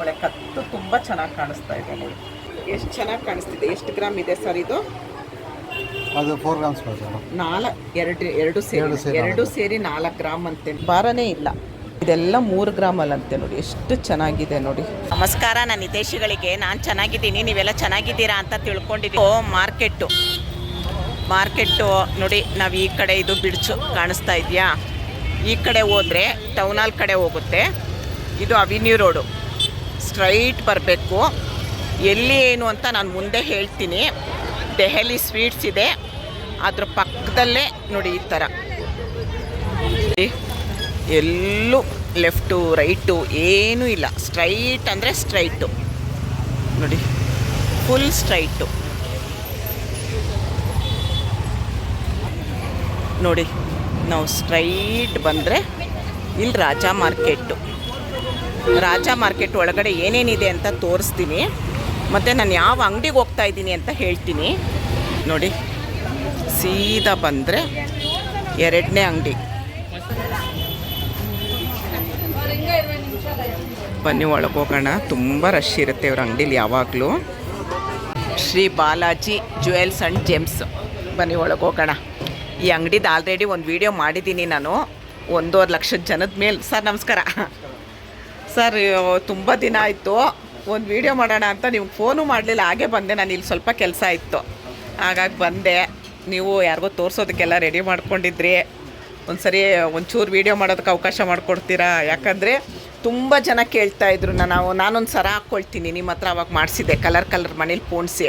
ಒಳ್ಳೆ ಕತ್ತು ತುಂಬ ಚೆನ್ನಾಗಿ ಕಾಣಿಸ್ತಾ ಇದೆ ನೋಡಿ. ಎಷ್ಟು ಚೆನ್ನಾಗಿ ಕಾಣಿಸ್ತಿದೆ? ಎಷ್ಟು ಗ್ರಾಮ್ ಇದೆ ಸರ್ ಇದು? ಅದು ಫೋರ್ ಗ್ರಾಮ್ಸ್ ನಾಲ್ಕು ಎರಡು ಎರಡು ಸೇರಿ. ಎರಡು ಸೇರಿ ನಾಲ್ಕು. ಗ್ರಾಮ್ ಅಂತೆ. ಭಾರನೇ ಇಲ್ಲ. ಇದೆಲ್ಲ ಮೂರು ಗ್ರಾಮ್ ಅಲ್ಲಂತೆ ನೋಡಿ. ಎಷ್ಟು ಚೆನ್ನಾಗಿದೆ ನೋಡಿ. ನಮಸ್ಕಾರ ನಾನು ಹಿತೇಶಿಗಳಿಗೆ ನಾನು ಚೆನ್ನಾಗಿದ್ದೀನಿ. ನೀವೆಲ್ಲ ಚೆನ್ನಾಗಿದ್ದೀರಾ ಅಂತ ತಿಳ್ಕೊಂಡಿದ್ದೀವಿ ಮಾರ್ಕೆಟ್ಟು. ಮಾರ್ಕೆಟ್ಟು ನೋಡಿ ನಾವು ಈ ಕಡೆ ಇದು ಬಿಡ್ಚು ಕಾಣಿಸ್ತಾ ಇದೆಯಾ? ಈ ಕಡೆ ಹೋದರೆ ಟೌನ್ ಹಾಲ್ ಕಡೆ ಹೋಗುತ್ತೆ. ಇದು ಅವಿನ್ಯೂ ರೋಡು. ಸ್ಟ್ರೈಟ್ ಬರಬೇಕು. ಎಲ್ಲಿ ಏನು ಅಂತ ನಾನು ಮುಂದೆ ಹೇಳ್ತೀನಿ. ದೆಹಲಿ ಸ್ವೀಟ್ಸ್ ಇದೆ. ಅದ್ರ ಪಕ್ಕದಲ್ಲೇ ನೋಡಿ ಈ ಥರ. ಎಲ್ಲೂ ಲೆಫ್ಟು, ರೈಟು ಏನೂ ಇಲ್ಲ. ಸ್ಟ್ರೈಟ್ ಅಂದರೆ ಸ್ಟ್ರೈಟು. ನೋಡಿ, ಫುಲ್ ಸ್ಟ್ರೈಟು. ನೋಡಿ, ನಾವು ಸ್ಟ್ರೈಟ್ ಬಂದರೆ ಇಲ್ಲಿ ರಾಜಾ ಮಾರ್ಕೆಟ್ಟು. ರಾಜ ಮಾರ್ಕೆಟ್ ಒಳಗಡೆ ಏನೇನಿದೆ ಅಂತ ತೋರಿಸ್ತೀನಿ. ಮತ್ತು ನಾನು ಯಾವ ಅಂಗಡಿಗೆ ಹೋಗ್ತಾ ಇದ್ದೀನಿ ಅಂತ ಹೇಳ್ತೀನಿ. ನೋಡಿ, ಸೀದಾ ಬಂದರೆ ಎರಡನೇ ಅಂಗಡಿ. ಬನ್ನಿ, ಒಳಗೆ ಹೋಗೋಣ. ತುಂಬ ರಶ್ ಇರುತ್ತೆ ಇವ್ರ ಅಂಗಡೀಲಿ ಯಾವಾಗಲೂ. Shri Balaji jewels and gems. ಬನ್ನಿ, ಒಳಗೆ ಹೋಗೋಣ. ಈ ಅಂಗಡಿದು ಆಲ್ರೆಡಿ ಒಂದು ವಿಡಿಯೋ ಮಾಡಿದ್ದೀನಿ ನಾನು. ಒಂದೂವರೆ ಲಕ್ಷದ ಜನದ ಮೇಲೆ. ಸರ್, ನಮಸ್ಕಾರ. ಸರ್, ತುಂಬ ದಿನ ಆಯಿತು. ಒಂದು ವಿಡಿಯೋ ಮಾಡೋಣ ಅಂತ ನಿಮ್ಗೆ ಫೋನು ಮಾಡಲಿಲ್ಲ. ಹಾಗೆ ಬಂದೆ. ನಾನು ಇಲ್ಲಿ ಸ್ವಲ್ಪ ಕೆಲಸ ಇತ್ತು. ಹಾಗಾಗಿ ಬಂದೆ. ನೀವು ಯಾರಿಗೋ ತೋರಿಸೋದಕ್ಕೆಲ್ಲ ರೆಡಿ ಮಾಡ್ಕೊಂಡಿದ್ರಿ. ಒಂದು ಸರಿ ಒಂಚೂರು ವೀಡಿಯೋ ಮಾಡೋದಕ್ಕೆ ಅವಕಾಶ ಮಾಡಿಕೊಡ್ತೀರಾ? ಯಾಕಂದರೆ ತುಂಬ ಜನ ಕೇಳ್ತಾ ಇದ್ರು ನಾವು ನಾನೊಂದು ಸರ ಹಾಕ್ಕೊಳ್ತೀನಿ ನಿಮ್ಮ ಹತ್ರ ಅವಾಗ ಮಾಡಿಸಿದ್ದೆ. ಕಲರ್ ಕಲರ್ ಮನೇಲಿ ಪೋಣಿಸಿ.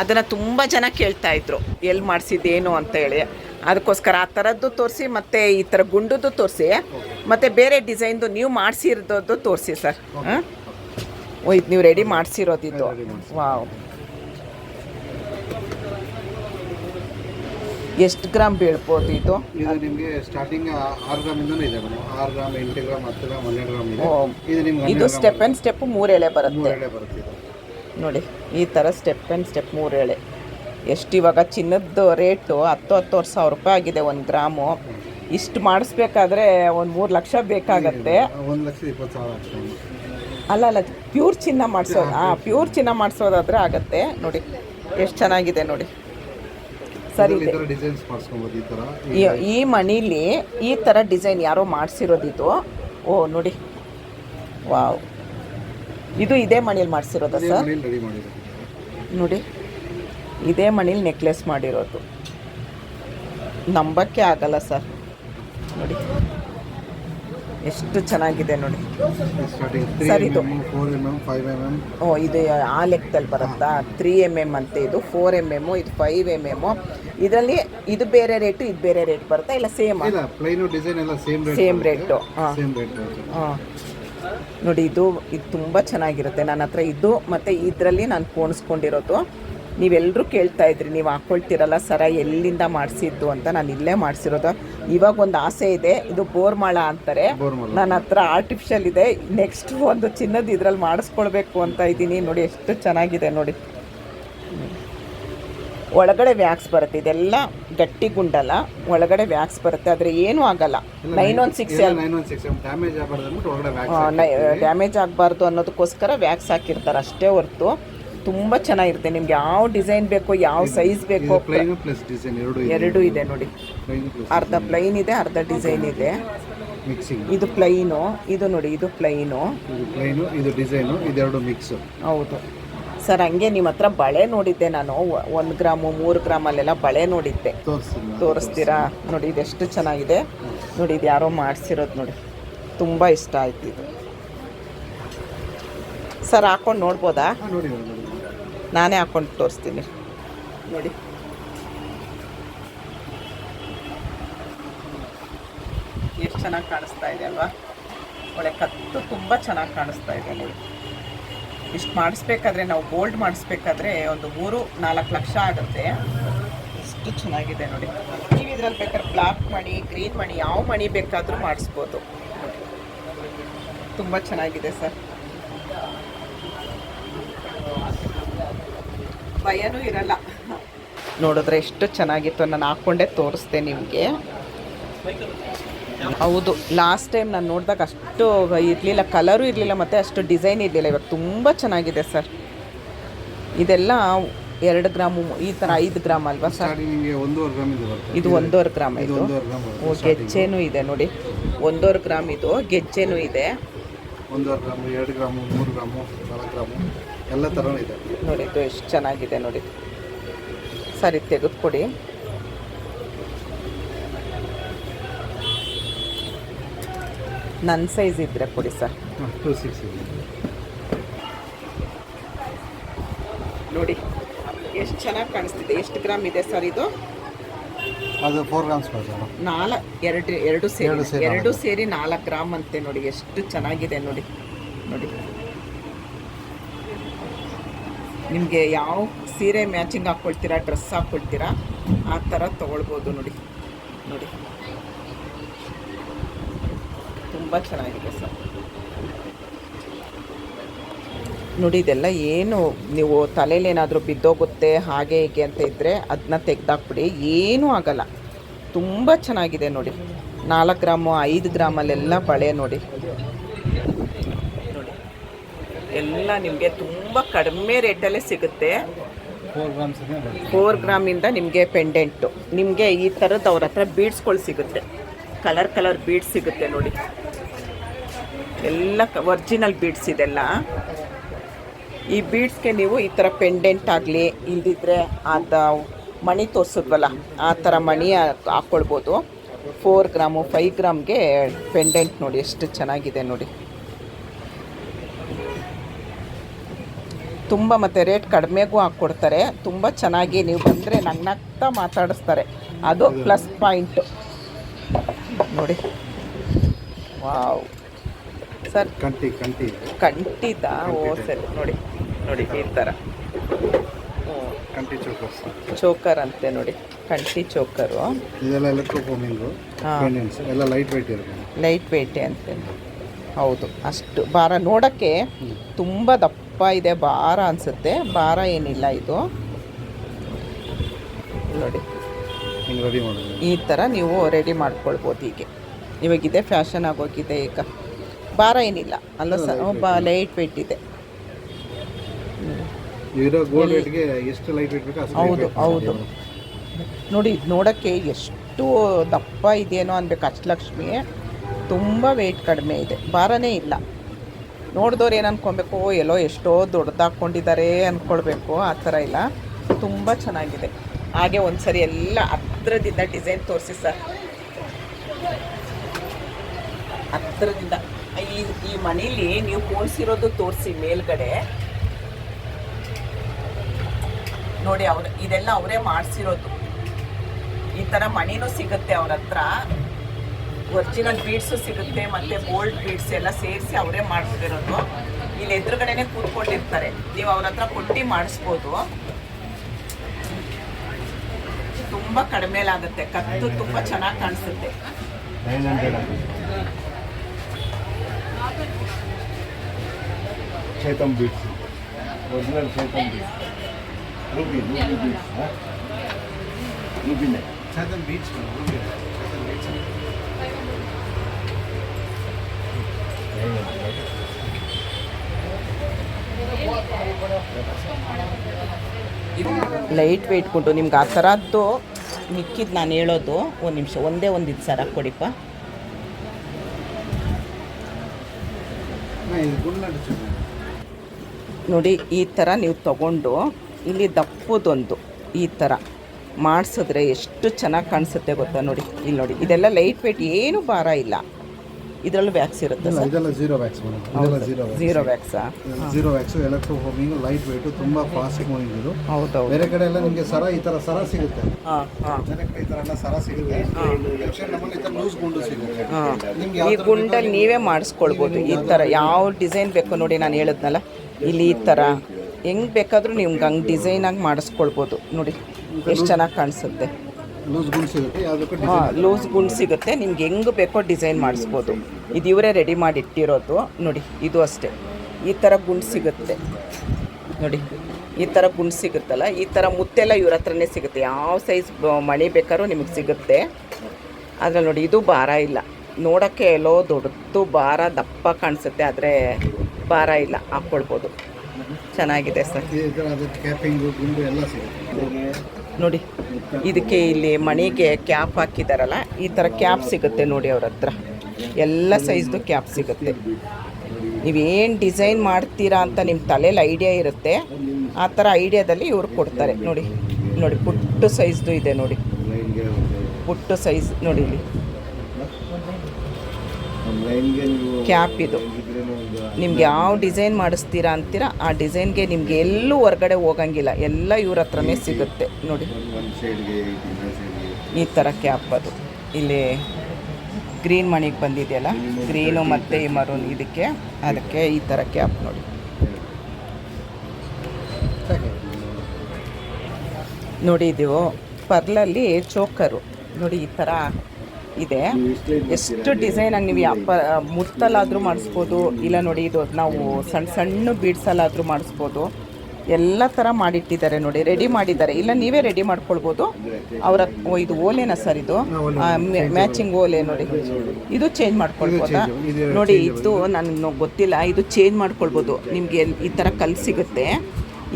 ಅದನ್ನು ತುಂಬ ಜನ ಕೇಳ್ತಾಯಿದ್ರು ಎಲ್ಲಿ ಮಾಡಿಸಿದ್ದೇನು ಅಂತ ಹೇಳಿ. ಅದಕ್ಕೋಸ್ಕರ ಆ ಥರದ್ದು ತೋರಿಸಿ ಮತ್ತು ಈ ಥರ ಗುಂಡದ್ದು ತೋರಿಸಿ. ಮತ್ತು ಬೇರೆ ಡಿಸೈನ್ದು ನೀವು ಮಾಡಿಸಿರೋದು ತೋರಿಸಿ ಸರ್. ಹಾಂ? ಓ ಇದು ನೀವು ರೆಡಿ ಮಾಡಿಸಿರೋದಿದ್ದು ವಾವ್. ಎಷ್ಟು ಗ್ರಾಮ್ ಬೀಳ್ಬೋದು ಇದು? ಇದು ನಿಮಗೆ ಸ್ಟಾರ್ಟಿಂಗ್ ಆರು ಗ್ರಾಮ್ ಇಂದನೂ ಇದೆ ಮೇಡಮ್. ಆರು ಗ್ರಾಮ್ ಎಂಟು ಗ್ರಾಮ್ ಹತ್ತು ಗ್ರಾಮ್ ಹನ್ನೆರಡು ಗ್ರಾಮ್ ಇದೆ. ಇದು ನಿಮ್ಗೆ ಇದು ಸ್ಟೆಪ್ ಆ್ಯಂಡ್ ಸ್ಟೆಪ್ ಮೂರು ಎಳೆ ಬರುತ್ತೆ. ನೋಡಿ ಈ ಥರ ಸ್ಟೆಪ್ ಆ್ಯಂಡ್ ಸ್ಟೆಪ್ ಮೂರು ಎಳೆ. ಎಷ್ಟು ಇವಾಗ ಚಿನ್ನದ ರೇಟು ಹತ್ತು ಹತ್ತುವರೆ ಸಾವಿರ ರೂಪಾಯಿ ಆಗಿದೆ ಒಂದು ಗ್ರಾಮು. ಇಷ್ಟು ಮಾಡಿಸ್ಬೇಕಾದ್ರೆ ಒಂದು ಮೂರು ಲಕ್ಷ ಬೇಕಾಗತ್ತೆ. ಒಂದು ಇಪ್ಪತ್ತು ಸಾವಿರ ಅಲ್ಲ ಅಲ್ಲ ಪ್ಯೂರ್ ಚಿನ್ನ ಮಾಡಿಸೋದು? ಹಾಂ ಪ್ಯೂರ್ ಚಿನ್ನ ಮಾಡಿಸೋದಾದ್ರೆ ಆಗತ್ತೆ. ನೋಡಿ ಎಷ್ಟು ಚೆನ್ನಾಗಿದೆ ನೋಡಿ. ಸರಿ ಈ ಮಾಡಿಸ್ಕೊಬೋದು ಈ ಥರ? ಈ ಈ ಮಣೀಲಿ ಈ ಥರ ಡಿಸೈನ್ ಯಾರೋ ಮಾಡಿಸಿರೋದಿತ್ತು ಓ ನೋಡಿ. ವಾವ್. ಇದು ಇದೇ ಮನೇಲಿ ಮಾಡಿಸಿರೋದ ಸರ್? ಮನೇಲಿ ನೋಡಿ. ಇದೇ ಮಣಿಲಿ ನೆಕ್ಲೆಸ್ ಮಾಡಿರೋದು. ನಂಬಕ್ಕೆ ಆಗಲ್ಲ ಸರ್. ನೋಡಿ. ಎಷ್ಟು ಚೆನ್ನಾಗಿದೆ ನೋಡಿ. ಸರ್, ಎಂ ಇದು. M M M M M ಓ ಇದು ಆ ಲೆಕ್ಕದಲ್ಲಿ ಬರುತ್ತಾ? ತ್ರೀ ಎಂ ಎಂ ಅಂತ ಇದು. ಫೋರ್ ಎಂ ಎಮ್ಮು ಇದು ಫೈವ್ ಎಂ ಎಮ್ಮು ಇದರಲ್ಲಿ ಇದು ಬೇರೆ ರೇಟು ಇದು ಬೇರೆ ರೇಟ್ ಬರುತ್ತಾ? ಇಲ್ಲ ಸೇಮ್ ಸೇಮ್ ರೇಟ್ ಹಾಂ. ನೋಡಿ ಇದು ಇದು ತುಂಬ ಚೆನ್ನಾಗಿರುತ್ತೆ. ನನ್ನ ಹತ್ರ ಇದು ಮತ್ತು ಇದರಲ್ಲಿ ನಾನು ಪೋಣಿಸ್ಕೊಂಡಿರೋದು ನೀವೆಲ್ಲರೂ ಕೇಳ್ತಾ ಇದ್ರಿ ನೀವು ಹಾಕ್ಕೊಳ್ತಿರಲ್ಲ ಸರ ಎಲ್ಲಿಂದ ಮಾಡಿಸಿದ್ದು ಅಂತ ನಾನು ಇಲ್ಲೇ ಮಾಡಿಸಿರೋದು. ಇವಾಗ ಒಂದು ಆಸೆ ಇದೆ ಇದು ಬೋರ್ಮಾಳ ಅಂತಾರೆ. ನನ್ನ ಹತ್ರ ಆರ್ಟಿಫಿಷಿಯಲ್ ಇದೆ ನೆಕ್ಸ್ಟ್ ಒಂದು ಚಿನ್ನದ ಇದ್ರಲ್ಲಿ ಮಾಡಿಸ್ಕೊಳ್ಬೇಕು ಅಂತ ಇದ್ದೀನಿ. ನೋಡಿ ಎಷ್ಟು ಚೆನ್ನಾಗಿದೆ ನೋಡಿ. ಒಳಗಡೆ ವ್ಯಾಕ್ಸ್ ಬರುತ್ತೆ ಇದೆಲ್ಲ ಗಟ್ಟಿ ಗುಂಡಲ್ಲ ಒಳಗಡೆ ವ್ಯಾಕ್ಸ್ ಬರುತ್ತೆ ಆದರೆ ಏನೂ ಆಗಲ್ಲ. ನೈನ್ ಒನ್ ಸಿಕ್ಸ್ ಡ್ಯಾಮೇಜ್ ಆಗಬಾರ್ದು ಅನ್ನೋದಕ್ಕೋಸ್ಕರ ವ್ಯಾಕ್ಸ್ ಹಾಕಿರ್ತಾರೆ ಅಷ್ಟೇ ಹೊರ್ತು. ತುಂಬ ಚೆನ್ನಾಗಿರುತ್ತೆ. ನಿಮ್ಗೆ ಯಾವ ಡಿಸೈನ್ ಬೇಕೋ ಯಾವ ಸೈಜ್ ಬೇಕೋ ಪ್ಲಸ್ ಡಿಸೈನ್ ಎರಡು ಇದೆ. ಎರಡೂ ಇದೆ ನೋಡಿ. ಅರ್ಧ ಪ್ಲೈನ್ ಇದೆ ಅರ್ಧ ಡಿಸೈನ್ ಇದೆ. ಇದು ಪ್ಲೈನು ಇದು ನೋಡಿ ಇದು ಪ್ಲೈನು ಇದು ಡಿಸೈನು ಇದೆರಡು ಮಿಕ್ಸ್ ಹೌದು. ಸರ್ ಹಂಗೆ ನಿಮ್ಮ ಹತ್ರ ಬಳೆ ನೋಡಿದ್ದೆ ನಾನು. ಒಂದು ಗ್ರಾಮು ಮೂರು ಗ್ರಾಮಲ್ಲೆಲ್ಲ ಬಳೆ ನೋಡಿದ್ದೆ. ತೋರಿಸ್ತೀರಾ? ನೋಡಿ ಇದೆಷ್ಟು ಚೆನ್ನಾಗಿದೆ. ನೋಡಿ ಇದು ಯಾರೋ ಮಾಡಿಸಿರೋದು ನೋಡಿ. ತುಂಬ ಇಷ್ಟ ಆಯ್ತು ಇದು. ಸರ್ ಹಾಕೊಂಡು ನೋಡ್ಬೋದಾ? ನೋಡಿ ನೋಡಿ ನೋಡಿ. ನಾನೇ ಹಾಕೊಂಡು ತೋರಿಸ್ತೀನಿ. ನೋಡಿ. ಎಷ್ಟು ಚೆನ್ನಾಗಿ ಕಾಣಿಸ್ತಾ ಇದೆ ಅಲ್ವಾ? ಒಳ್ಳೆ ಕತ್ತು ತುಂಬ ಚೆನ್ನಾಗಿ ಕಾಣಿಸ್ತಾ ಇದೆ ನೋಡಿ. ಇಷ್ಟು ಮಾಡಿಸ್ಬೇಕಾದ್ರೆ, ನಾವು ಗೋಲ್ಡ್ ಮಾಡಿಸ್ಬೇಕಾದ್ರೆ ಒಂದು ಮೂರು, ನಾಲ್ಕು ಲಕ್ಷ ಆಗುತ್ತೆ. ಇಷ್ಟು ಚೆನ್ನಾಗಿದೆ ನೋಡಿ. ನೀವು ಇದ್ರಲ್ಲಿ ಬೇಕಾದ್ರೆ ಬ್ಲಾಕ್ ಮಣಿ, ಗ್ರೀನ್ ಮಣಿ, ಯಾವ ಮಣಿ ಬೇಕಾದರೂ ಮಾಡಿಸ್ಬೋದು. ತುಂಬ ಚೆನ್ನಾಗಿದೆ ಸರ್. ಭಯನೂ ಇರಲ್ಲ. ನೋಡಿದ್ರೆ ಎಷ್ಟು ಚೆನ್ನಾಗಿತ್ತು ನಾನು ಹಾಕ್ಕೊಂಡೇ ತೋರಿಸ್ದೆ ನಿಮಗೆ. ಹೌದು ಲಾಸ್ಟ್ ಟೈಮ್ ನಾನು ನೋಡಿದಾಗ ಅಷ್ಟು ಇರಲಿಲ್ಲ ಕಲರು ಇರಲಿಲ್ಲ ಮತ್ತು ಅಷ್ಟು ಡಿಸೈನ್ ಇರಲಿಲ್ಲ. ಇವಾಗ ತುಂಬ ಚೆನ್ನಾಗಿದೆ ಸರ್ ಇದೆಲ್ಲ ಎರಡು ಗ್ರಾಮು ಈ ಥರ ಐದು ಗ್ರಾಮ್ ಅಲ್ವಾ ಸರ್ ನಿಮಗೆ ಒಂದೂವರೆ ಗ್ರಾಮ್ ಇದು ಒಂದೂವರೆ ಗ್ರಾಮ್ ಇದು. ಗೆಜ್ಜೆನೂ ಇದೆ ನೋಡಿ. ಒಂದೂವರೆ ಗ್ರಾಮ್ ಇದು ಗೆಜ್ಜೆನೂ ಇದೆ. ಒಂದೂವರೆ ಗ್ರಾಮು ಎರಡು ಗ್ರಾಮು ಮೂರು ಗ್ರಾಮು ನಾಲ್ಕು ಗ್ರಾಮು ಎಲ್ಲ ಥರನೂ ಇದೆ. ನೋಡಿ ಇದು ಎಷ್ಟು ಚೆನ್ನಾಗಿದೆ ನೋಡಿ. ಸರಿ ತೆಗೆದುಕೊಡಿ. ನನ್ನ ಸೈಜ್ ಇದ್ದರೆ ಕೊಡಿ ಸರ್. ಟೂ ಸಿಕ್ಸ್ ನೋಡಿ ಎಷ್ಟು ಚೆನ್ನಾಗಿ ಕಾಣಿಸ್ತಿದೆ. ಎಷ್ಟು ಗ್ರಾಮ್ ಇದೆ ಸರ್ ಇದು? ಅದು ಫೋರ್ ಗ್ರಾಮ್ಸ್ ನಾಲ್ಕು ಎರಡು ಎರಡು ಸೇರಿ ಎರಡು ಸೇರಿ ನಾಲ್ಕು ಗ್ರಾಮ್ ಅಂತೆ ನೋಡಿ ಎಷ್ಟು ಚೆನ್ನಾಗಿದೆ ನೋಡಿ. ನೋಡಿ. ನಿಮಗೆ ಯಾವ ಸೀರೆ ಮ್ಯಾಚಿಂಗ್ ಹಾಕ್ಕೊಳ್ತೀರಾ ಡ್ರೆಸ್ ಹಾಕ್ಕೊಳ್ತೀರಾ ಆ ಥರ ತೊಗೊಳ್ಬೋದು ನೋಡಿ. ನೋಡಿ. ತುಂಬ ಚೆನ್ನಾಗಿದೆ ಸರ್. ನೋಡಿ, ಇದೆಲ್ಲ ಏನು ನೀವು ತಲೆಯಲ್ಲಿ ಏನಾದರೂ ಬಿದ್ದೋಗುತ್ತೆ, ಹಾಗೆ ಹೀಗೆ ಅಂತ ಇದ್ದರೆ ಅದನ್ನ ತೆಗೆದಾಕ್ಬಿಡಿ. ಏನೂ ಆಗಲ್ಲ. ತುಂಬ ಚೆನ್ನಾಗಿದೆ ನೋಡಿ. ನಾಲ್ಕು ಗ್ರಾಮು, ಐದು ಗ್ರಾಮಲ್ಲೆಲ್ಲ ಬಳೆ ನೋಡಿ ನೋಡಿ. ಎಲ್ಲ ನಿಮಗೆ ತುಂಬ ಕಡಿಮೆ ರೇಟಲ್ಲೇ ಸಿಗುತ್ತೆ. ಫೋರ್ ಗ್ರಾಮಿಂದ ನಿಮಗೆ ಪೆಂಡೆಂಟು ನಿಮಗೆ ಈ ಥರದ್ದು ಅವ್ರ ಹತ್ರ ಬೀಡ್ಸ್ಗಳು ಸಿಗುತ್ತೆ. ಕಲರ್ ಕಲರ್ ಬೀಡ್ಸ್ ಸಿಗುತ್ತೆ ನೋಡಿ. ಎಲ್ಲ ಒರ್ಜಿನಲ್ ಬೀಡ್ಸ್ ಇದೆಲ್ಲ. ಈ ಬೀಡ್ಸ್ಗೆ ನೀವು ಈ ಥರ ಪೆಂಡೆಂಟ್ ಆಗಲಿ ಇಲ್ದಿದ್ರೆ ಆತ ಮಣಿ ತೋರಿಸಿದ್ವಲ್ಲ ಆ ಥರ ಮಣಿ ಹಾಕ್- ಹಾಕ್ಕೊಳ್ಬೋದು ಫೋರ್ ಗ್ರಾಮು ಫೈವ್ ಗ್ರಾಮ್ಗೆ ಪೆಂಡೆಂಟ್ ನೋಡಿ ಎಷ್ಟು ಚೆನ್ನಾಗಿದೆ ನೋಡಿ. ತುಂಬ ಮತ್ತು ರೇಟ್ ಕಡಿಮೆಗೂ ಹಾಕ್ಕೊಡ್ತಾರೆ. ತುಂಬ ಚೆನ್ನಾಗಿ ನೀವು ಬಂದರೆ ನಗ್ನಗ್ತಾ ಮಾತಾಡಿಸ್ತಾರೆ. ಅದು ಪ್ಲಸ್ ಪಾಯಿಂಟು ನೋಡಿ. ವಾವ್ ಸರ್ ಕಂಟಿ ಕಂಟಿ ಖಂಡಿತ ಓ ಸರಿ. ನೋಡಿ ನೋಡಿ ಈ ಥರ ಕಂಟಿ ಚೋಕರ್ ಅಂತೆ ನೋಡಿ. ಕಂಟಿ ಚೋಕರು. ಇದೆಲ್ಲ ಎಲೆಕ್ಟ್ರೋ ಎಲ್ಲ ಲೈಟ್ ವೆಯ್ಟ್ ಇರುತ್ತೆ. ಲೈಟ್ ವೆಯ್ಟೆ ಅಂತೆ. ಹೌದು ಅಷ್ಟು. ಭಾರ ನೋಡೋಕ್ಕೆ ತುಂಬ ದಪ್ಪ ಇದೆ ಭಾರ ಅನಿಸುತ್ತೆ. ಭಾರ ಏನಿಲ್ಲ ಇದು. ನೋಡಿ. ಈ ಥರ ನೀವು ರೆಡಿ ಮಾಡ್ಕೊಳ್ಬೋದು ಹೀಗೆ. ಇವಾಗ ಇದೆ ಫ್ಯಾಷನ್ ಆಗೋಗಿದೆ ಈಗ. ಭಾರ ಏನಿಲ್ಲ. ಅಲ್ಲ ಸರ್ ಒಬ್ಬ ಲೈಟ್ ವೆಯ್ಟ್ ಇದೆ. ಹೌದು ಹೌದು. ನೋಡಿ ನೋಡೋಕ್ಕೆ ಎಷ್ಟು ದಪ್ಪ ಇದೆಯೇನೋ ಅನ್ಬೇಕು ಅಷ್ಟಲಕ್ಷ್ಮಿ. ತುಂಬ ವೆಯ್ಟ್ ಕಡಿಮೆ ಇದೆ. ಭಾರನೇ ಇಲ್ಲ. ನೋಡಿದವ್ರು ಏನು ಅನ್ಕೊಬೇಕು "ಓ, ಎಲ್ಲೋ ಎಷ್ಟೋ ದೊಡ್ಡದಾಕೊಂಡಿದ್ದಾರೆ ಅಂದ್ಕೊಳ್ಬೇಕು ಆ ಥರ ಇಲ್ಲ. ತುಂಬ ಚೆನ್ನಾಗಿದೆ. ಹಾಗೆ ಒಂದ್ಸರಿ ಎಲ್ಲ ಹತ್ರದಿಂದ ಡಿಸೈನ್ ತೋರಿಸಿ ಸರ್. ಹತ್ರದಿಂದ. ಈ ಈ ಮನೇಲಿ ನೀವು ಪೋಣಿಸಿರೋದು ತೋರಿಸಿ ಮೇಲ್ಗಡೆ. ನೋಡಿ ಅವ್ರ ಇದೆಲ್ಲ ಅವರೇ ಮಾಡಿಸಿರೋದು. ಈ ಥರ ಮಣಿನೂ ಸಿಗುತ್ತೆ ಅವ್ರ ಹತ್ರ. ಒರಿಜಿನಲ್ ಬೀಡ್ಸು ಸಿಗುತ್ತೆ ಮತ್ತೆ ಗೋಲ್ಡ್ ಬೀಡ್ಸ್ ಎಲ್ಲ ಸೇರಿಸಿ ಅವರೇ ಮಾಡಿಸ್ತಿರೋದು ಇಲ್ಲಿ ಎದುರುಗಡೆನೆ ಕೂತ್ಕೊಂಡಿರ್ತಾರೆ. ನೀವು ಅವ್ರ ಹತ್ರ ಕೊಟ್ಟಿ ಮಾಡಿಸ್ಬೋದು. ತುಂಬ ಕಡಿಮೆಲಾಗುತ್ತೆ ಕತ್ತು ತುಂಬ ಚೆನ್ನಾಗಿ ಕಾಣಿಸುತ್ತೆ. ನೈನ್ ಬೀಚ್ ಒರಿಜಿನಲ್ ಚೈತಮ್ ಬೀಟ್ಸ್ ರೂಬಿ ರೂಬಿ ಬೀಚ್ ರೂಬಿನೇ ಚೈತಮ್ ಬೀಟ್ಸ್ ರೂಬಿ ಲೈಟ್ ವೆಯ್ಟ್ ಕೊಟ್ಟು ನಿಮ್ಗೆ ಆ ಥರದ್ದು ಮಿಕ್ಕಿದ್ದು ನಾನು ಹೇಳೋದು. ಒಂದು ನಿಮಿಷ ಒಂದೇ ಒಂದು ಇದು ಸರ ಕೊಡಿಪ್ಪ. ನೋಡಿ ಈ ಥರ ನೀವು ತಗೊಂಡು ಇಲ್ಲಿ ದಪ್ಪದೊಂದು ಈ ಥರ ಮಾಡಿಸಿದ್ರೆ ಎಷ್ಟು ಚೆನ್ನಾಗಿ ಕಾಣಿಸುತ್ತೆ ಗೊತ್ತಾ ನೋಡಿ. ಇಲ್ಲಿ ನೋಡಿ ಇದೆಲ್ಲ ಲೈಟ್ ವೆಯ್ಟ್ ಏನು ಭಾರ ಇಲ್ಲ. ಇದರಲ್ಲೂ ವ್ಯಾಕ್ಸ್ ಇರುತ್ತೆ ಸರ್? ಇದೆಲ್ಲ zero wax zero wax ವ್ಯಾಕ್ಸಾ zero wax electro forming light weight ತುಂಬಾ ಫಾಸ್ಟ್ ಮೂವಿಂಗ್ ಇದು. ಹೌದು ಬೇರೆ ಕಡೆ ಎಲ್ಲ ನಿಮಗೆ ಸರ ಈ ತರ ಸರ ಸಿಗುತ್ತೆ. ಹಾಂ ಹಾಂ. ಜನಕ್ಕೆ ಈ ತರ ಎಲ್ಲ ಸರ ಸಿಗುತ್ತೆ. ನಮ್ಮಲ್ಲಿ ಈ ತರ ಲೂಸ್ ಗುಂಡು ಸಿಗುತ್ತೆ. ಈ ಗುಂಡಲ್ಲಿ ನೀವೇ ಮಾಡಿಸ್ಕೊಳ್ಬೋದು. ಈ ತರ ಯಾವ ಡಿಸೈನ್ ಬೇಕು ನೋಡಿ ನಾನು ಹೇಳಿದ್ನಲ್ಲ? ಇಲ್ಲಿ ಈ ತರ. ಹೆಂಗ್ ಬೇಕಾದರೂ ನಿಮ್ಗೆ ಹಂಗೆ ಆಗಿ ಮಾಡಿಸ್ಕೊಳ್ಬೋದು. ನೋಡಿ ಎಷ್ಟು ಚೆನ್ನಾಗಿ ಕಾಣಿಸುತ್ತೆ. ಲೂಸ್ ಗುಂಡು ಸಿಗುತ್ತೆ ಯಾವುದಕ್ಕೂ ಹಾಂ ಲೂಸ್ ಗುಂಡ್ ಸಿಗುತ್ತೆ. ನಿಮ್ಗೆ ಹೆಂಗೆ ಬೇಕೋ ಡಿಸೈನ್ ಮಾಡಿಸ್ಬೋದು. ಇದು ಇವರೇ ರೆಡಿ ಮಾಡಿ ಇಟ್ಟಿರೋದು. ನೋಡಿ ಇದು ಅಷ್ಟೇ. ಈ ಥರ ಗುಂಡ್ ಸಿಗುತ್ತೆ. ನೋಡಿ ಈ ಥರ ಗುಂಡ್ ಸಿಗುತ್ತಲ್ಲ ಈ ಥರ ಮುತ್ತೆಲ್ಲ ಇವ್ರ ಹತ್ರನೇ ಸಿಗುತ್ತೆ. ಯಾವ ಸೈಜ್ ಮಣಿ ಬೇಕಾದ್ರೂ ನಿಮಗೆ ಸಿಗುತ್ತೆ. ಆದರೆ ನೋಡಿ ಇದು ಭಾರ ಇಲ್ಲ. ನೋಡೋಕ್ಕೆ ಎಲ್ಲೋ ದೊಡ್ಡದು ಭಾರ ದಪ್ಪ ಕಾಣಿಸುತ್ತೆ ಆದರೆ ಭಾರ ಇಲ್ಲ. ಹಾಕ್ಕೊಳ್ಬೋದು. ಚೆನ್ನಾಗಿದೆ ಸರ್. ಎಲ್ಲ ಸಿಗುತ್ತೆ. ನೋಡಿ ಇದಕ್ಕೆ ಇಲ್ಲಿ ಮಣಿಗೆ ಕ್ಯಾಪ್ ಹಾಕಿದಾರಲ್ಲ ಈ ಥರ ಕ್ಯಾಪ್ ಸಿಗುತ್ತೆ ನೋಡಿ ಅವ್ರ ಹತ್ರ. ಎಲ್ಲ ಸೈಜ್ದು ಕ್ಯಾಪ್ ಸಿಗುತ್ತೆ. ನೀವೇನು ಡಿಸೈನ್ ಮಾಡ್ತೀರಾ ಅಂತ ನಿಮ್ಮ ತಲೆಯಲ್ಲಿ ಐಡಿಯಾ ಇರುತ್ತೆ ಆ ಥರ ಐಡಿಯಾದಲ್ಲಿ ಇವ್ರು ಕೊಡ್ತಾರೆ. ನೋಡಿ ನೋಡಿ ಪುಟ್ಟು ಸೈಜ್ದು ಇದೆ ನೋಡಿ. ಪುಟ್ಟು ಸೈಜ್ ನೋಡಿ ಇಲ್ಲಿ. ಕ್ಯಾಪ್ ಇದು. ನಿಮ್ಗೆ ಯಾವ ಡಿಸೈನ್ ಮಾಡಿಸ್ತೀರಾ ಅಂತೀರಾ, ಆ ಡಿಸೈನ್ಗೆ ನಿಮ್ಗೆ ಎಲ್ಲೂ ಹೊರಗಡೆ ಹೋಗಂಗಿಲ್ಲ. ಎಲ್ಲ ಇವ್ರ ಹತ್ರನೇ ಸಿಗುತ್ತೆ. ನೋಡಿ. ಈ ಥರ ಕ್ಯಾಪ್ ಅದು. ಇಲ್ಲಿ ಗ್ರೀನ್ ಮಣಿಗೆ ಬಂದಿದೆಯಲ್ಲ, ಗ್ರೀನು ಮತ್ತು ಈ ಮರೂನ್ ಇದಕ್ಕೆ, ಅದಕ್ಕೆ ಈ ಥರ ಕ್ಯಾಪ್ ನೋಡಿ. ನೋಡಿ ಪರ್ಲಲ್ಲಿ ಚೋಕರು. ನೋಡಿ ಈ ಥರ ಇದೆ. ಎಷ್ಟು ಡಿಸೈನಾಗಿ ನೀವು ಯಾವ ಮುತ್ತಲ್ಲಾದರೂ ಮಾಡಿಸ್ಬೋದು ಇಲ್ಲ ನೋಡಿ ಇದು ನಾವು ಸಣ್ಣ ಸಣ್ಣ ಬೀಡ್ಸಲ್ಲಾದರೂ ಮಾಡಿಸ್ಬೋದು. ಎಲ್ಲ ಥರ ಮಾಡಿಟ್ಟಿದ್ದಾರೆ ನೋಡಿ ರೆಡಿ ಮಾಡಿದ್ದಾರೆ. ಇಲ್ಲ ನೀವೇ ರೆಡಿ ಮಾಡ್ಕೊಳ್ಬೋದು. ಅವರ ಇದು ಓಲೆನಾ ಸರ್ ಇದು? ಮ್ಯಾಚಿಂಗ್ ಓಲೆ. ನೋಡಿ. ಇದು ಚೇಂಜ್ ಮಾಡ್ಕೊಳ್ಬೋದಾ? ನೋಡಿ ಇದು ನನಗೆ ಗೊತ್ತಿಲ್ಲ. ಇದು ಚೇಂಜ್ ಮಾಡ್ಕೊಳ್ಬೋದು. ನಿಮಗೆ ಈ ಥರ ಕಲ್ ಸಿಗುತ್ತೆ.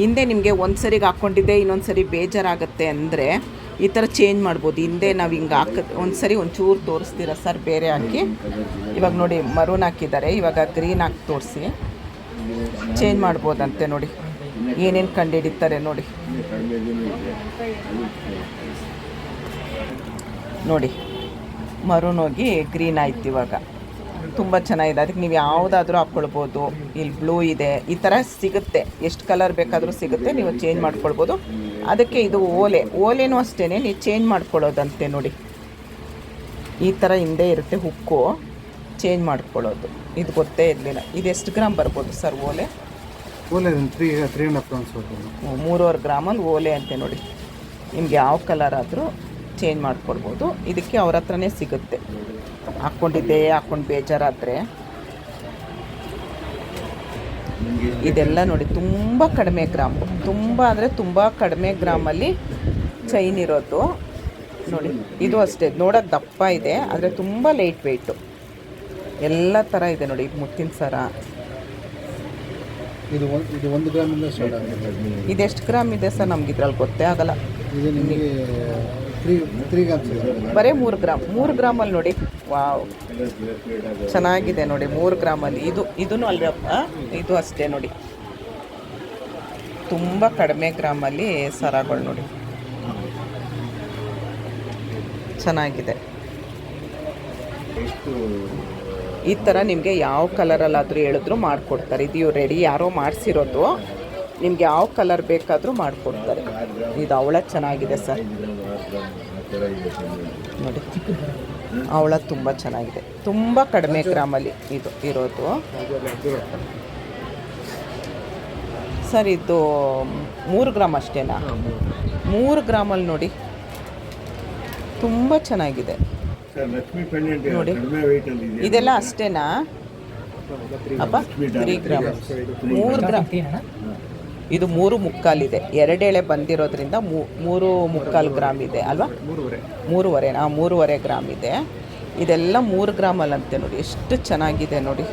ಹಿಂದೆ ನಿಮಗೆ ಒಂದು ಸರಿಗೆ ಹಾಕ್ಕೊಂಡಿದ್ದೆ ಇನ್ನೊಂದು ಸರಿ ಬೇಜಾರಾಗುತ್ತೆ ಅಂದರೆ ಈ ಥರ ಚೇಂಜ್ ಮಾಡ್ಬೋದು. ಹಿಂದೆ ನಾವು ಹಿಂಗೆ ಹಾಕ ಒಂದು ಸರಿ ಒಂಚೂರು ತೋರಿಸ್ತೀರಾ ಸರ್ ಬೇರೆ ಹಾಕಿ? ಇವಾಗ ನೋಡಿ ಮರೂನ್ ಹಾಕಿದ್ದಾರೆ, ಇವಾಗ ಗ್ರೀನ್ ಹಾಕಿ ತೋರಿಸಿ. ಚೇಂಜ್ ಮಾಡ್ಬೋದಂತೆ ನೋಡಿ. ಏನೇನು ಕಂಡುಹಿಡಿತಾರೆ ನೋಡಿ. ನೋಡಿ ಮರೂನ್ ಹೋಗಿ ಗ್ರೀನ್ ಆಯ್ತು ಇವಾಗ. ತುಂಬ ಚೆನ್ನಾಗಿದೆ. ಅದಕ್ಕೆ ನೀವು ಯಾವುದಾದ್ರೂ ಹಾಕ್ಕೊಳ್ಬೋದು ಇಲ್ಲಿ ಬ್ಲೂ ಇದೆ. ಈ ಥರ ಸಿಗುತ್ತೆ. ಎಷ್ಟು ಕಲರ್ ಬೇಕಾದರೂ ಸಿಗುತ್ತೆ. ನೀವು ಚೇಂಜ್ ಮಾಡ್ಕೊಳ್ಬೋದು. ಅದಕ್ಕೆ ಇದು ಓಲೆ. ಓಲೆನೂ ಅಷ್ಟೇ ನೀವು ಚೇಂಜ್ ಮಾಡ್ಕೊಳ್ಳೋದಂತೆ ನೋಡಿ. ಈ ಥರ ಹಿಂದೆ ಇರುತ್ತೆ ಹುಕ್ಕು. ಚೇಂಜ್ ಮಾಡ್ಕೊಳ್ಳೋದು. ಇದು ಗೊತ್ತೇ ಇರಲಿಲ್ಲ. ಇದು ಎಷ್ಟು ಗ್ರಾಮ್ ಬರ್ಬೋದು ಸರ್ ಓಲೆ? ಓಲೆ three three and half grams ಬರ್ಬೋದು. ಮೂರುವರೆ ಗ್ರಾಮಲ್ಲಿ ಓಲೆ ಅಂತೆ ನೋಡಿ. ನಿಮ್ಗೆ ಯಾವ ಕಲರ್ ಆದರೂ ಚೇಂಜ್ ಮಾಡ್ಕೊಡ್ಬೋದು ಇದಕ್ಕೆ ಅವ್ರ ಹತ್ರನೇ ಸಿಗುತ್ತೆ. ಹಾಕ್ಕೊಂಡಿದ್ದೆ ಹಾಕ್ಕೊಂಡು ಬೇಜಾರಾದರೆ. ಇದೆಲ್ಲ ನೋಡಿ ತುಂಬ ಕಡಿಮೆ ಗ್ರಾಮ್. ತುಂಬ ಅಂದರೆ ತುಂಬ ಕಡಿಮೆ ಗ್ರಾಮಲ್ಲಿ ಚೈನ್ ಇರೋದು. ನೋಡಿ ಇದು ಅಷ್ಟೇ. ನೋಡೋಕ್ಕೆ ದಪ್ಪ ಇದೆ ಆದರೆ ತುಂಬ ಲೈಟ್ ವೆಯ್ಟು ಎಲ್ಲ ಥರ ಇದೆ ನೋಡಿ ಮುತ್ತಿನ ಸರ. ಇದು ಇದು ಒಂದು ಗ್ರಾಮಿಂದ ಇದೆಷ್ಟು ಗ್ರಾಮ್ ಇದೆ ಸರ್ ನಮ್ಗೆ ಇದ್ರಲ್ಲಿ ಗೊತ್ತೇ ಆಗಲ್ಲ. ಬರೀ ಮೂರು ಗ್ರಾಮ್ ಮೂರು ಗ್ರಾಮಲ್ಲಿ ನೋಡಿ. ವಾವ್. ಚೆನ್ನಾಗಿದೆ ನೋಡಿ ಮೂರು ಗ್ರಾಮಲ್ಲಿ. ಇದು ಇದೂ ಅಲ್ಲಿ ಇದು ಅಷ್ಟೇ ನೋಡಿ. ತುಂಬ ಕಡಿಮೆ ಗ್ರಾಮಲ್ಲಿ ಸರಗಳು ನೋಡಿ. ಚೆನ್ನಾಗಿದೆ. ಈ ಥರ ನಿಮಗೆ ಯಾವ ಕಲರಲ್ಲಾದರೂ ಹೇಳಿದ್ರು ಮಾಡಿಕೊಡ್ತಾರೆ. ಇದು ರೆಡಿ ಯಾರೋ ಮಾಡಿಸಿರೋದು ನಿಮ್ಗೆ ಯಾವ ಕಲರ್ ಬೇಕಾದರೂ ಮಾಡಿಕೊಡ್ತಾರೆ. ಇದು ಅವಳ ಚೆನ್ನಾಗಿದೆ ಸರ್. ನೋಡಿ. ಅವಳ ತುಂಬ ಚೆನ್ನಾಗಿದೆ. ತುಂಬ ಕಡಿಮೆ ಗ್ರಾಮಲ್ಲಿ ಇದು ಇರೋದು. ಸರ್ ಇದು ಮೂರು ಗ್ರಾಮ್ ಅಷ್ಟೇನಾ? ಮೂರು ಗ್ರಾಮಲ್ಲಿ ನೋಡಿ. ತುಂಬ ಚೆನ್ನಾಗಿದೆ. ಸರ್ ಲಕ್ಷ್ಮಿ ಪೆಂಡೆಂಟ್ ನೋಡಿ. ಕಡಿಮೆ ವೆಯ್ಟ್ ಅಲ್ಲಿ ಇದೆ. ಇದೆಲ್ಲ ಅಷ್ಟೇನಾ? ಅಪ್ಪ ತ್ರೀ ಗ್ರಾಮ್. ಮೂರು ಗ್ರಾಮ್. ಇದು ಮೂರು ಮುಕ್ಕಾಲಿದೆ. ಎರಡೆಳೆ ಬಂದಿರೋದ್ರಿಂದ ಮೂರು ಮುಕ್ಕಾಲು ಗ್ರಾಮ್ ಇದೆ ಅಲ್ವಾ? ಮೂರುವರೆ. ಹಾಂ ಮೂರುವರೆ ಗ್ರಾಮ್ ಇದೆ. ಇದೆಲ್ಲ ಮೂರು ಗ್ರಾಮಲ್ಲಂತೆ ನೋಡಿ ಎಷ್ಟು ಚೆನ್ನಾಗಿದೆ ನೋಡಿ.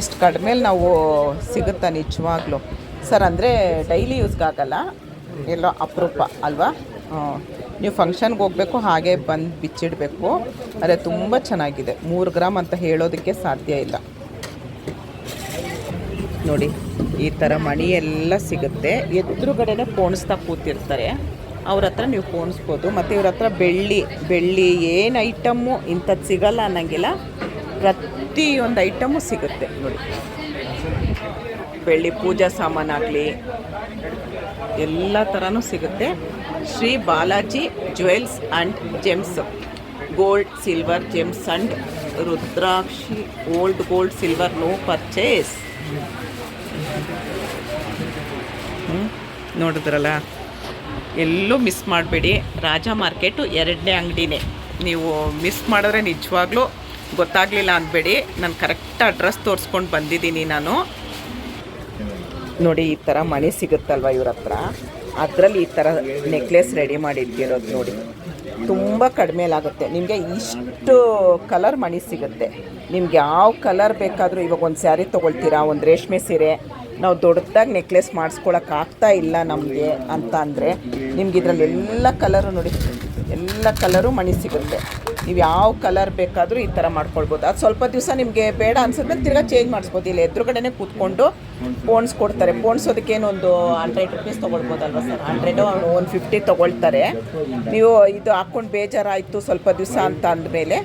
ಇಷ್ಟು ಕಡಿಮೆ ನಾವು ಸಿಗುತ್ತಾ ನಿಜವಾಗ್ಲೂ. ಸರ್ ಅಂದರೆ ಡೈಲಿ ಯೂಸ್ಗಾಗಲ್ಲ ಎಲ್ಲೋ ಅಪರೂಪ ಅಲ್ವಾ. ನೀವು ಫಂಕ್ಷನ್ಗೆ ಹೋಗಬೇಕು ಹಾಗೆ ಬಂದು ಬಿಚ್ಚಿಡಬೇಕು. ಅದೇ ತುಂಬ ಚೆನ್ನಾಗಿದೆ. ಮೂರು ಗ್ರಾಮ್ ಅಂತ ಹೇಳೋದಕ್ಕೆ ಸಾಧ್ಯ ಇಲ್ಲ. ನೋಡಿ. ಈ ಥರ ಮಣಿ ಎಲ್ಲ ಸಿಗುತ್ತೆ. ಎದುರುಗಡೆನೆ ಪೋಣಿಸ್ತಾ ಕೂತಿರ್ತಾರೆ. ಅವ್ರ ಹತ್ರ ನೀವು ಪೋಣಿಸ್ಬೋದು. ಮತ್ತು ಇವ್ರ ಹತ್ರ ಬೆಳ್ಳಿ ಬೆಳ್ಳಿ ಏನು ಐಟಮ್ಮು ಇಂಥದ್ದು ಸಿಗಲ್ಲ ಅನ್ನಂಗಿಲ್ಲ. ಪ್ರತಿಯೊಂದು ಐಟಮು ಸಿಗುತ್ತೆ ನೋಡಿ. ಬೆಳ್ಳಿ ಪೂಜಾ ಸಾಮಾನಾಗಲಿ, ಎಲ್ಲ ಥರನೂ ಸಿಗುತ್ತೆ. Shri Balaji jewels and gems. Gold, silver, gems and rudraksha, old gold, silver, no purchase? ನೋಡಿದ್ರಲ್ಲ? ಎಲ್ಲೂ ಮಿಸ್ ಮಾಡಬೇಡಿ. ರಾಜ ಮಾರ್ಕೆಟು ಎರಡನೇ ಅಂಗಡಿನೇ. ನೀವು ಮಿಸ್ ಮಾಡಿದ್ರೆ ನಿಜವಾಗ್ಲೂ ಗೊತ್ತಾಗಲಿಲ್ಲ ಅಂದ್ಬೇಡಿ. ನಾನು ಕರೆಕ್ಟ್ ಅಡ್ರೆಸ್ ತೋರಿಸ್ಕೊಂಡು ಬಂದಿದ್ದೀನಿ ನಾನು. ನೋಡಿ, ಈ ಥರ ಮಣಿ ಸಿಗುತ್ತಲ್ವ ಇವ್ರ ಹತ್ರ? ಅದರಲ್ಲಿ ಈ ಥರ ನೆಕ್ಲೆಸ್ ರೆಡಿ ಮಾಡಿಟ್ಟಿರೋದು ನೋಡಿ. ತುಂಬ ಕಡಿಮೆಲಾಗುತ್ತೆ ನಿಮಗೆ ಇಷ್ಟು ಕಲರ್ ಮಣಿ ಸಿಗುತ್ತೆ. ನಿಮ್ಗೆ ಯಾವ ಕಲರ್ ಬೇಕಾದರೂ ಇವಾಗ ಒಂದು ಸ್ಯಾರಿ ತೊಗೊಳ್ತೀರಾ? ಒಂದು ರೇಷ್ಮೆ ಸೀರೆ? ನಾವು ದೊಡ್ಡದಾಗಿ ನೆಕ್ಲೆಸ್ ಮಾಡಿಸ್ಕೊಳಕ್ಕೆ ಆಗ್ತಾ ಇಲ್ಲ ನಮಗೆ ಅಂತ ಅಂದರೆ ನಿಮ್ಗೆ ಇದರಲ್ಲಿ ಎಲ್ಲ ಕಲರು ನೋಡಿ, ಎಲ್ಲ ಕಲರು ಮಣಿ ಸಿಗುತ್ತೆ. ನೀವು ಯಾವ ಕಲರ್ ಬೇಕಾದರೂ ಈ ಥರ ಮಾಡ್ಕೊಳ್ಬೋದು. ಅದು ಸ್ವಲ್ಪ ದಿವಸ ನಿಮಗೆ ಬೇಡ ಅನ್ಸಿದ್ಮೇಲೆ ತಿರ್ಗಾ ಚೇಂಜ್ ಮಾಡಿಸ್ಬೋದು. ಇಲ್ಲಿ ಎದುರುಗಡೆನೇ ಕೂತ್ಕೊಂಡು ಪೋಣ್ಸ್ ಕೊಡ್ತಾರೆ. ಪೋನ್ಸೋದಕ್ಕೇನು ಒಂದು ಹಂಡ್ರೆಡ್ ರುಪೀಸ್ ತೊಗೊಳ್ಬೋದಲ್ವ ಸರ್ ಹಂಡ್ರೆಡು ಒನ್ ಫಿಫ್ಟಿ ತೊಗೊಳ್ತಾರೆ. ನೀವು ಇದು ಹಾಕ್ಕೊಂಡು ಬೇಜಾರಾಯಿತು ಸ್ವಲ್ಪ ದಿವಸ ಅಂತ ಅಂದಮೇಲೆ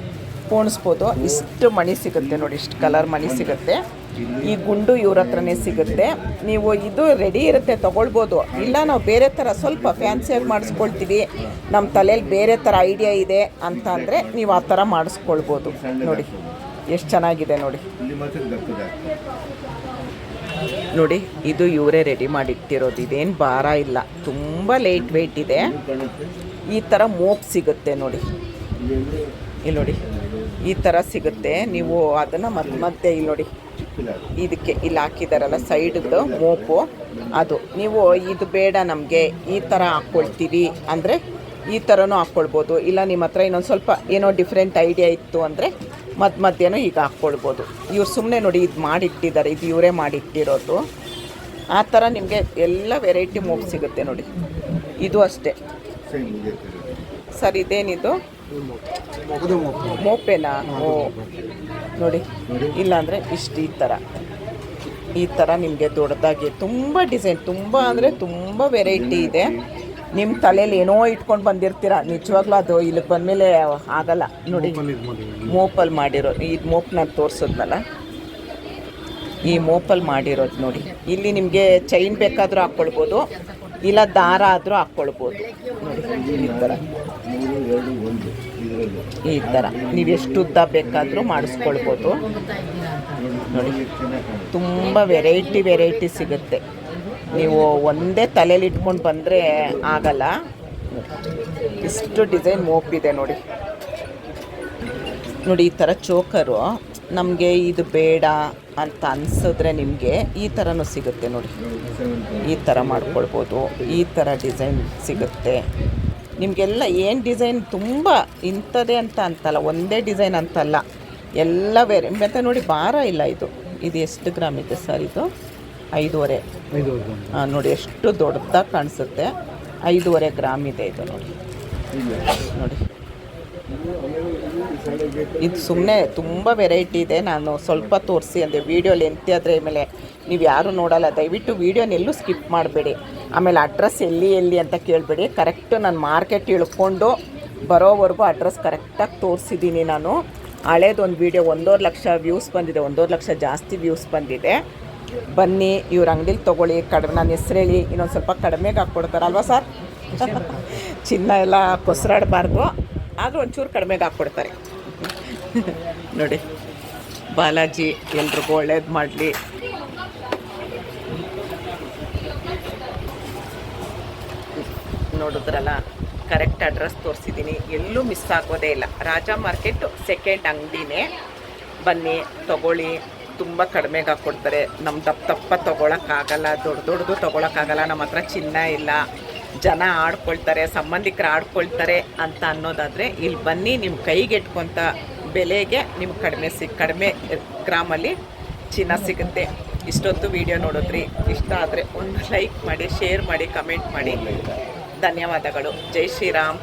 ಪೋಣಿಸ್ಬೋದು ಇಷ್ಟು ಮಣಿ ಸಿಗುತ್ತೆ ನೋಡಿ, ಇಷ್ಟು ಕಲರ್ ಮಣಿ ಸಿಗುತ್ತೆ. ಈ ಗುಂಡು ಇವ್ರ ಹತ್ರನೇ ಸಿಗುತ್ತೆ. ನೀವು ಇದು ರೆಡಿ ಇರುತ್ತೆ, ತೊಗೊಳ್ಬೋದು. ಇಲ್ಲ, ನಾವು ಬೇರೆ ಥರ ಸ್ವಲ್ಪ ಫ್ಯಾನ್ಸಿಯಾಗಿ ಮಾಡಿಸ್ಕೊಳ್ತೀವಿ. ನಮ್ಮ ತಲೆಯಲ್ಲಿ ಬೇರೆ ಥರ ಐಡಿಯಾ ಇದೆ ಅಂತ ಅಂದರೆ ನೀವು ಆ ಥರ ಮಾಡಿಸ್ಕೊಳ್ಬೋದು. ನೋಡಿ, ಎಷ್ಟು ಚೆನ್ನಾಗಿದೆ ನೋಡಿ. ನೋಡಿ, ಇದು ಇವರೇ ರೆಡಿ ಮಾಡಿಟ್ಟಿರೋದು. ಇದೇನು ಭಾರ ಇಲ್ಲ. ತುಂಬ ಲೇಟ್ ವೆಯ್ಟ್ ಇದೆ. ಈ ಥರ ಮೋಪ್ ಸಿಗುತ್ತೆ ನೋಡಿ. ಇಲ್ಲಿ ನೋಡಿ. ಈ ಥರ ಸಿಗುತ್ತೆ. ನೀವು ಅದನ್ನು ಮತ್ತೆ ಮತ್ತೆ ಇಲ್ಲಿ ನೋಡಿ. ಇದಕ್ಕೆ ಇಲ್ಲಿ ಹಾಕಿದಾರಲ್ಲ, ಸೈಡ್ದು ಮೋಪು. ಅದು. ನೀವು ಇದು ಬೇಡ ನಮಗೆ. ಈ ಥರ ಹಾಕ್ಕೊಳ್ತೀವಿ ಅಂದರೆ ಈ ಥರನೂ ಹಾಕ್ಕೊಳ್ಬೋದು ಇಲ್ಲ ನಿಮ್ಮ ಹತ್ರ ಇನ್ನೊಂದು ಸ್ವಲ್ಪ ಏನೋ ಡಿಫ್ರೆಂಟ್ ಐಡಿಯಾ ಇತ್ತು ಅಂದರೆ ಮಧ್ಯ ಮಧ್ಯನೂ ಈಗ ಹಾಕ್ಕೊಳ್ಬೋದು ಇವ್ರು ಸುಮ್ಮನೆ ನೋಡಿ ಇದು ಮಾಡಿಟ್ಟಿದ್ದಾರೆ. ಇದು ಇವರೇ ಮಾಡಿಟ್ಟಿರೋದು. ಆ ಥರ ನಿಮಗೆ ಎಲ್ಲ ವೆರೈಟಿ ಮೋಪ್ ಸಿಗುತ್ತೆ ನೋಡಿ. ಇದು ಅಷ್ಟೇ. ಸರ್, ಇದೇನಿದು. ಮೋಪೆನಾ? ಓ. ನೋಡಿ ಇಲ್ಲಾಂದರೆ ಇಷ್ಟು ಈ ಥರ ಈ ಥರ ನಿಮಗೆ ದೊಡ್ಡದಾಗಿ ತುಂಬ ಡಿಸೈನ್ ತುಂಬ ಅಂದರೆ ತುಂಬ ವೆರೈಟಿ ಇದೆ. ನಿಮ್ಮ ತಲೆಯಲ್ಲಿ ಏನೋ ಇಟ್ಕೊಂಡು ಬಂದಿರ್ತೀರ? ನಿಜವಾಗ್ಲೂ ಅದು ಇಲ್ಲಿಗೆ ಬಂದಮೇಲೆ ಆಗಲ್ಲ. ನೋಡಿ ಮೋಪಲ್ಲಿ ಮಾಡಿರೋ ಈ ಮೋಪ್ ನಾನು ತೋರಿಸಿದ್ನಲ್ಲ? ಈ ಮೋಪಲ್ಲಿ ಮಾಡಿರೋದು ನೋಡಿ. ಇಲ್ಲಿ ನಿಮಗೆ ಚೈನ್ ಬೇಕಾದರೂ ಹಾಕ್ಕೊಳ್ಬೋದು ಇಲ್ಲ ದಾರ ಆದರೂ ಹಾಕ್ಕೊಳ್ಬೋದು. ಈ ಥರ ಈ ಥರ ನೀವು ಎಷ್ಟು ಉದ್ದ ಬೇಕಾದರೂ ಮಾಡಿಸ್ಕೊಳ್ಬೋದು. ನೋಡಿ, ತುಂಬ ವೆರೈಟಿ ವೆರೈಟಿ ಸಿಗುತ್ತೆ. ನೀವು ಒಂದೇ ತಲೆಯಲ್ಲಿ ಇಟ್ಕೊಂಡು ಬಂದರೆ ಆಗಲ್ಲ. ಇಷ್ಟು ಡಿಸೈನ್ ಮೋಪಿದೆ ನೋಡಿ. ನೋಡಿ, ಈ ಥರ ಚೋಕರು. ನಮಗೆ ಇದು ಬೇಡ. ಅಂತ ಅನ್ಸಿದ್ರೆ ನಿಮಗೆ ಈ ಥರನೂ ಸಿಗುತ್ತೆ ನೋಡಿ. ಈ ಥರ ಮಾಡ್ಕೊಳ್ಬೋದು. ಈ ಥರ ಡಿಸೈನ್ ಸಿಗುತ್ತೆ. ನಿಮಗೆಲ್ಲ ಏನು ಡಿಸೈನ್ ತುಂಬ ಇಂಥದ್ದೇ ಅಂತ ಅಂತಲ್ಲ, ಒಂದೇ ಡಿಸೈನ್ ಅಂತಲ್ಲ, ಎಲ್ಲ ಬೇರೆ. ಮತ್ತು ನೋಡಿ ಭಾರ ಇಲ್ಲ ಇದು. ಇದು ಎಷ್ಟು ಗ್ರಾಮ್ ಇದೆ ಸರ್ ಇದು? ಐದೂವರೆ. ಹಾಂ ನೋಡಿ ಎಷ್ಟು ದೊಡ್ಡದಾಗಿ ಕಾಣಿಸುತ್ತೆ. ಐದೂವರೆ ಗ್ರಾಮ್ ಇದೆ ಇದು ನೋಡಿ. ನೋಡಿ. ಇದು ಸುಮ್ಮನೆ ತುಂಬ ವೆರೈಟಿ ಇದೆ. ನಾನು ಸ್ವಲ್ಪ ತೋರಿಸಿ ಅಂದರೆ ವೀಡಿಯೋ ಲೆಂತಿ ಆದರೆ ಆಮೇಲೆ ನೀವು ಯಾರು ನೋಡಲ್ಲ. ದಯವಿಟ್ಟು ವೀಡಿಯೋನೆಲ್ಲೂ ಸ್ಕಿಪ್ ಮಾಡಬೇಡಿ. ಆಮೇಲೆ ಅಡ್ರೆಸ್ ಎಲ್ಲಿ ಎಲ್ಲಿ ಅಂತ ಕೇಳಬೇಡಿ. ಕರೆಕ್ಟು ನಾನು ಮಾರ್ಕೆಟ್ ಇಳ್ಕೊಂಡು ಬರೋವರೆಗೂ ಅಡ್ರೆಸ್ ಕರೆಕ್ಟಾಗಿ ತೋರಿಸಿದ್ದೀನಿ ನಾನು. ಹಳೇದೊಂದು ವೀಡಿಯೋ ಒಂದೂವರೆ ಲಕ್ಷ ವ್ಯೂಸ್ ಬಂದಿದೆ. ಒಂದೂವರೆ ಲಕ್ಷ ಜಾಸ್ತಿ ವ್ಯೂಸ್ ಬಂದಿದೆ. ಬನ್ನಿ ಇವ್ರ ಅಂಗಡಿಲಿ ತೊಗೊಳ್ಳಿ. ಕಡಿಮೆ ನನ್ನ ಹೆಸ್ರು ಹೇಳಿ ಇನ್ನೊಂದು ಸ್ವಲ್ಪ ಕಡಿಮೆಗೆ ಹಾಕ್ಕೊಡ್ತಾರಲ್ವ ಸರ್? ಚಿನ್ನ ಎಲ್ಲ ಕೊಸರಾಡಬಾರ್ದು. ಆದರೂ ಒಂಚೂರು ಕಡಿಮೆಗೆ ಹಾಕ್ಕೊಡ್ತಾರೆ. ನೋಡಿ, ಬಾಲಾಜಿ ಎಲ್ರಿಗೂ ಒಳ್ಳೇದು ಮಾಡಲಿ. ನೋಡಿದ್ರಲ್ಲ ಕರೆಕ್ಟ್ ಅಡ್ರೆಸ್ ತೋರಿಸಿದ್ದೀನಿ ಎಲ್ಲೂ ಮಿಸ್ ಆಗೋದೇ ಇಲ್ಲ. ರಾಜ ಮಾರ್ಕೆಟ್ ಸೆಕೆಂಡ್ ಅಂಗಡಿನೇ. ಬನ್ನಿ, ತಗೊಳ್ಳಿ. ತುಂಬ ಕಡಿಮೆಗೆ ಹಾಕ್ಕೊಡ್ತಾರೆ. ನಮ್ಮ ದಪ್ಪ ದಪ್ಪ ತೊಗೊಳಕ್ಕಾಗಲ್ಲ, ದೊಡ್ಡ ದೊಡ್ಡದು ತೊಗೊಳಕ್ಕಾಗಲ್ಲ ನಮ್ಮ ಹತ್ರ ಚಿನ್ನ ಇಲ್ಲ. ಜನ ಆಡ್ಕೊಳ್ತಾರೆ, ಸಂಬಂಧಿಕರು ಆಡ್ಕೊಳ್ತಾರೆ ಅಂತ ಅನ್ನೋದಾದರೆ ಇಲ್ಲಿ ಬನ್ನಿ, ನಿಮ್ಮ ಕೈಗೆ ಎಟ್ಕೊಂತ ಬೆಲೆಗೆ ನಿಮ್ಗೆ ಕಡಿಮೆ ಸಿಗ್ ಕಡಿಮೆ ಗ್ರಾಮಲ್ಲಿ ಚಿನ್ನ ಸಿಗುತ್ತೆ. ಇಷ್ಟೊತ್ತು ವಿಡಿಯೋ ನೋಡಿದ್ರಿ. ಇಷ್ಟ ಆದರೆ ಒಂದು ಲೈಕ್ ಮಾಡಿ ಶೇರ್ ಮಾಡಿ ಕಮೆಂಟ್ ಮಾಡಿ. ಧನ್ಯವಾದಗಳು. ಜೈ ಶ್ರೀರಾಮ್.